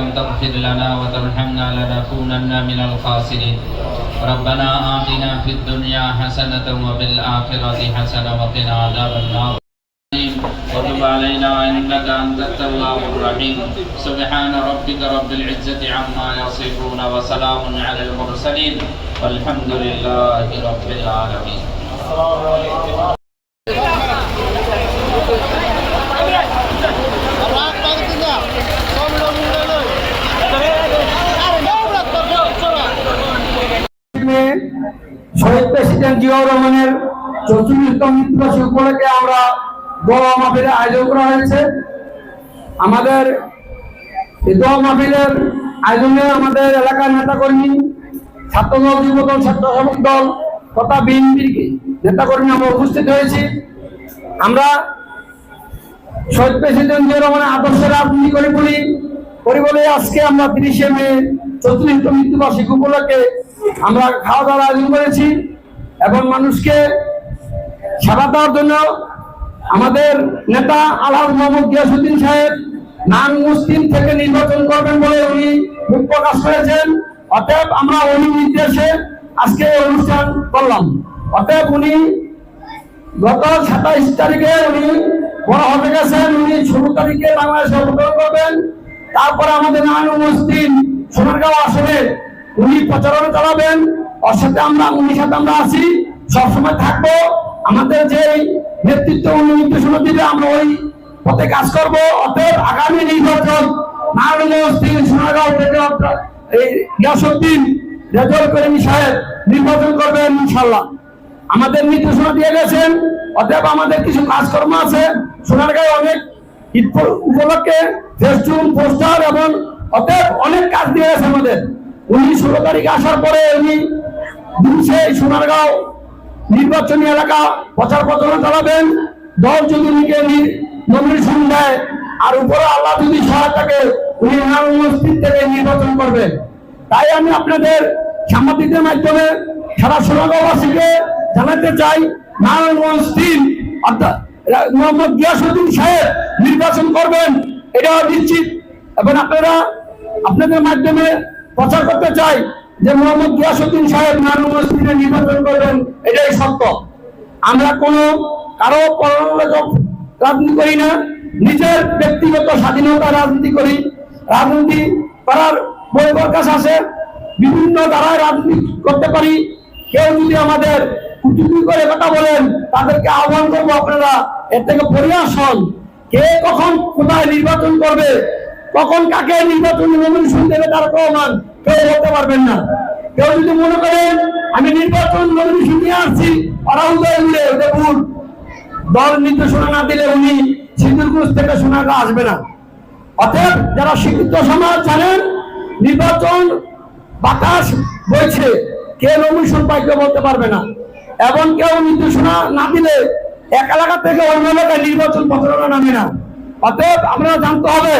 لم تغفر لنا وترحمنا لنكونن من الخاسرين. ربنا آتنا في الدنيا حسنة وفي الآخرة حسنة وقنا عذاب النار. وتب علينا إنك أنت التواب الرحيم. سبحان ربك رب العزة عما يصفون وسلام على المرسلين. والحمد لله رب العالمين. President Ziaur রহমানের চতুর্থতম মৃত্যুবার্ষিকী উপলক্ষে আমরা দোয়া মাহফিলের আয়োজন করা হয়েছে। আমাদের মাহফিলের আয়োজনে আমাদের এলাকার নেতাকর্মী, ছাত্রদল, যুবদল, স্বেচ্ছাসেবক দল তথা বিএনপির নেতাকর্মী আমরা উপস্থিত হয়েছি। আমরা শহীদ প্রেসিডেন্ট জিয়াউর রহমানের আদর্শ রাজনীতি করে বলি করি বলে আজকে আমরা তিরিশে মে চতুর্থ মৃত্যুবার্ষিকী উপলক্ষে আমরা খাওয়া দাওয়ার আয়োজন করেছি। এবং মানুষকে সেবা দেওয়ার জন্য আমাদের নেতা আলহাজ মোহাম্মদ গিয়াসুদ্দিন সাহেব নান মুসলিম থেকে নির্বাচন করবেন বলে উনি মুখ প্রকাশ করেছেন। অতএব আমরা উনি নির্দেশে আজকে অনুষ্ঠান করলাম। অতএব উনি গত সাতাইশ তারিখে উনি বড় হতে গেছেন, উনি ষোলো তারিখে বাংলাদেশে অবতরণ করবেন। তারপরে আমাদের নান মুসলিম সোনারগাঁও আসলে উনি প্রচারণা চালাবেন। ওর সাথে আমরা সাথে আমরা আছি, সবসময় থাকব। আমাদের যে নেতৃত্ব উনি নির্দেশনা দিবে, আমরা ওই পথে কাজ করব। অতএব আগামী নির্বাচন নির্বাচন আমাদের নির্দেশনা দিয়ে গেছেন, অতএব আমাদের কিছু কাজকর্ম আছে। অনেক উপলক্ষে এবং অতএব অনেক কাজ দিয়ে গেছে আমাদের। উনি ষোলো তারিখ আসার পরে উনি দিনসে সোনারগাঁও নির্বাচনী এলাকা প্রচার প্রচারণা চালাবেন। দল যদি উনিকে নমিনেশন দেয়, আর উপরে আল্লাহ যদি সহায় থাকে উনি উপস্থিত থেকে নির্বাচন করবেন। তাই আমি আপনাদের সাংবাদিকদের মাধ্যমে সারা সোনাগাঁওবাসীকে জানাতে চাই, নারায়ণগঞ্জ তিন, অর্থাৎ মোহাম্মদ গিয়াসুদ্দিন সাহেব নির্বাচন করবেন এটা নিশ্চিত। এবং আপনারা আপনাদের মাধ্যমে প্রচার করতে চাই যে মোহাম্মদ গিয়াসুদ্দিন সাহেব নারায়ণগঞ্জ তিনে নির্বাচন করবেন, এটাই সত্য। আমরা কোনো কারও পরলোক রাজনীতি করি না, নিজের ব্যক্তিগত স্বাধীনতা রাজনীতি করি। রাজনীতি করার বই প্রকাশ আছে, বিভিন্ন ধারায় রাজনীতি করতে পারি। কেউ যদি আমাদের কুচুকি করে কথা বলেন, তাদেরকে আহ্বান করব আপনারা, এর থেকে পরিহাস হন কে কখন কোথায় নির্বাচন করবে, কখন কাকে নির্বাচন নমিনেশন দেবে তার প্রমাণ কেউ বলতে পারবেন না। কেউ যদি মনে করেন, আমি নির্বাচন নমিনেশন নিয়ে আসছি ভুল দল নির্দেশনা না দিলে উনি সিন্দুরগুজ থেকে সোনাটা আসবে না। অতএব যারা শিক্ষিত সমাজ জানেন, নির্বাচন বাতাস বইছে কে নমিশন পাইতে বলতে পারবে না। এবং কেউ নির্দেশনা না দিলে এক এলাকা থেকে অন্য এলাকায় নির্বাচন প্রচারণা নামে না। অতএব আমরা জানতে হবে,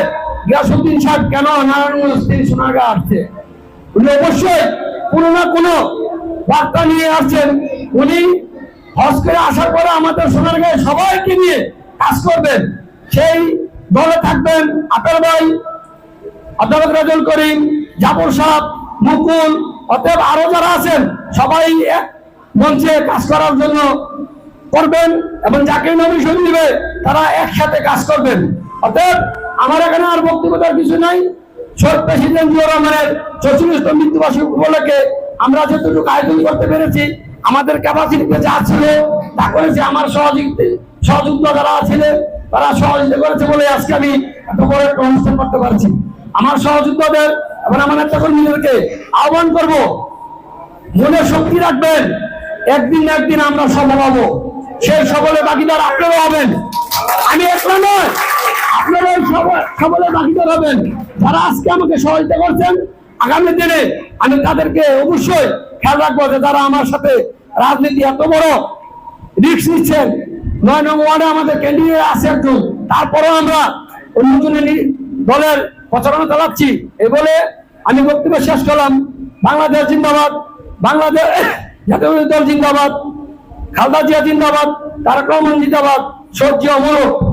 গিয়াসুদ্দিন সাহেব কেন নারায়ণগঞ্জ থেকে সোনারগাঁ আসছে? উনি অবশ্যই কোনো না কোনো বার্তা নিয়ে আসছেন। উনি হজ করে আসার পরে আমাদের সোনারগাঁয়ে সবাইকে নিয়ে কাজ করবেন। সেই দলে থাকবেন আপেল ভাই, আদালত রাজল করিম, জাফর সাহেব, মুকুল, অতএব আরও যারা আছেন, সবাই এক মঞ্চে কাজ করার জন্য করবেন এবং যাকে নমিশন দিবে, তারা একসাথে কাজ করবেন। অতএব আমার এখানে আর বক্তব্য কিছু নাই। শহীদ প্রেসিডেন্ট জিয়াউর রহমানের চতুর্থ মৃত্যুবার্ষিকী উপলক্ষে আমরা যতটুকু আয়োজন করতে পেরেছি, আমাদের ক্যাপাসিটিতে যা ছিল তা করেছি আমার সহযোগিতা সহযোগিতা যারা ছিলেন তারা সহযোগিতা করেছে বলে আজকে আমি এত বড় একটা অনুষ্ঠান করতে পারছি। আমার সহযোগিতাদের এবং আমার নেতা কর্মীদেরকে আহ্বান করব, মনে শক্তি রাখবেন, একদিন একদিন আমরা সফল হব। সেই সকলে বাকিদার আপনারা হবেন। আমি একলা নয় সব- সকলে বাকিদার হবেন। যারা আজকে আমাকে সহযোগিতা করছেন, আগামী দিনে আমি তাদেরকে অবশ্যই খেয়াল রাখব যে যারা আমার সাথে রাজনীতি এত বড় রিক্স নিচ্ছেন, নয় নম্বর ওয়ার্ডে আমাদের ক্যান্ডিডেট আছে একজন। তারপরেও আমরা অন্যজনের দলের প্রচারণা চালাচ্ছি। এই বলে আমি বক্তব্য শেষ করলাম। বাংলাদেশ জিন্দাবাদ, বাংলাদেশ জাতীয় দল জিন্দাবাদ, খালদা জিয়া জিন্দাবাদ, তারক রহমান জিন্দাবাদ সৌর্য অমর